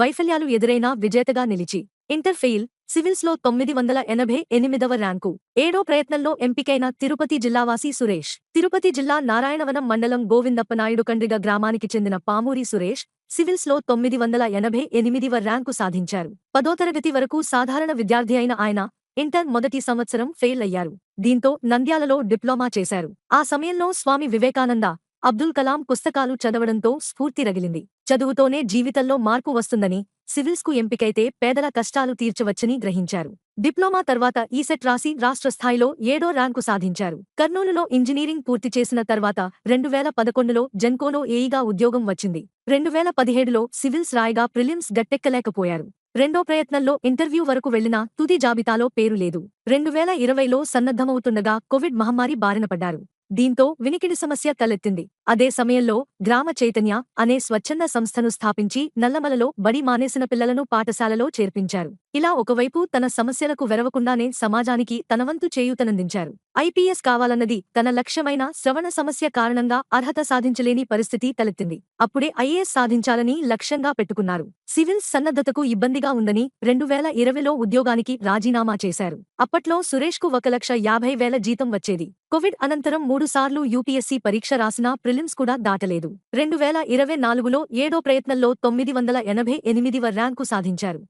వైఫల్యాలు ఎదురైనా విజేతగా నిలిచి. ఇంటర్ ఫెయిల్ సివిల్స్లో తొమ్మిది వందల ఎనభై ఎనిమిదవ ర్యాంకు. ఏడో ప్రయత్నంలో ఎంపికైన తిరుపతి జిల్లావాసి సురేష్. తిరుపతి జిల్లా నారాయణవనం మండలం గోవిందప్పనాయుడు కండ్రిగ గ్రామానికి చెందిన పామూరి సురేష్ సివిల్స్లో తొమ్మిది వందల ఎనభై ఎనిమిదివ ర్యాంకు సాధించారు. పదో తరగతి వరకు సాధారణ విద్యార్థి అయిన ఆయన ఇంటర్ మొదటి సంవత్సరం ఫెయిల్ అయ్యారు. దీంతో నంద్యాలలో డిప్లొమా చేశారు. ఆ సమయంలో స్వామి వివేకానంద అబ్దుల్ కలాం పుస్తకాలు చదవడంతో స్ఫూర్తి రగిలింది. చదువుతోనే జీవితంలో మార్పు వస్తుందని సివిల్స్కు ఎంపికైతే పేదల కష్టాలు తీర్చవచ్చని గ్రహించారు. డిప్లొమా తర్వాత ఈసెట్ రాసి రాష్ట్ర స్థాయిలో ఏడో ర్యాంకు సాధించారు. కర్నూలులో ఇంజనీరింగ్ పూర్తి చేసిన తర్వాత రెండు వేల పదకొండులో జెన్కోలో ఏఈగా ఉద్యోగం వచ్చింది. రెండు వేల పదిహేడులో సివిల్స్ రాయగా ప్రిలిమ్స్ గట్టెక్కలేకపోయారు. రెండో ప్రయత్నంలో ఇంటర్వ్యూ వరకు వెళ్ళినా తుది జాబితాలో పేరు లేదు. రెండు వేల ఇరవైలో సన్నద్ధమవుతుండగా కోవిడ్ మహమ్మారి బారినపడ్డారు దీంతో వినికిడి సమస్య తలెత్తింది. అదే సమయంలో గ్రామ చైతన్య అనే స్వచ్ఛంద సంస్థను స్థాపించి నల్లమలలో బడి మానేసిన పిల్లలను పాఠశాలలో చేర్పించారు. ఇలా ఒకవైపు తన సమస్యలకు వెరవకుండానే సమాజానికి తనవంతు చేయూతనందించారు. ఐపీఎస్ కావాలన్నది తన లక్ష్యమైన శ్రవణ సమస్య కారణంగా అర్హత సాధించలేని పరిస్థితి తలెత్తింది. అప్పుడే ఐఏఎస్ సాధించాలని లక్ష్యంగా పెట్టుకున్నారు. సివిల్స్ సన్నద్ధతకు ఇబ్బందిగా ఉందని రెండు వేల ఇరవైలో ఉద్యోగానికి రాజీనామా చేశారు. అప్పట్లో సురేష్కు ఒక లక్ష యాభై వేల జీతం వచ్చేది. కోవిడ్ అనంతరం మూడుసార్లు యూపీఎస్సీ పరీక్ష రాసినా ప్రిలిమ్స్ కూడా దాటలేదు. రెండు వేల ఇరవై నాలుగులో ఏడో ప్రయత్నంలో తొమ్మిది వందల ఎనభై ఎనిమిదివ ర్యాంకు సాధించారు.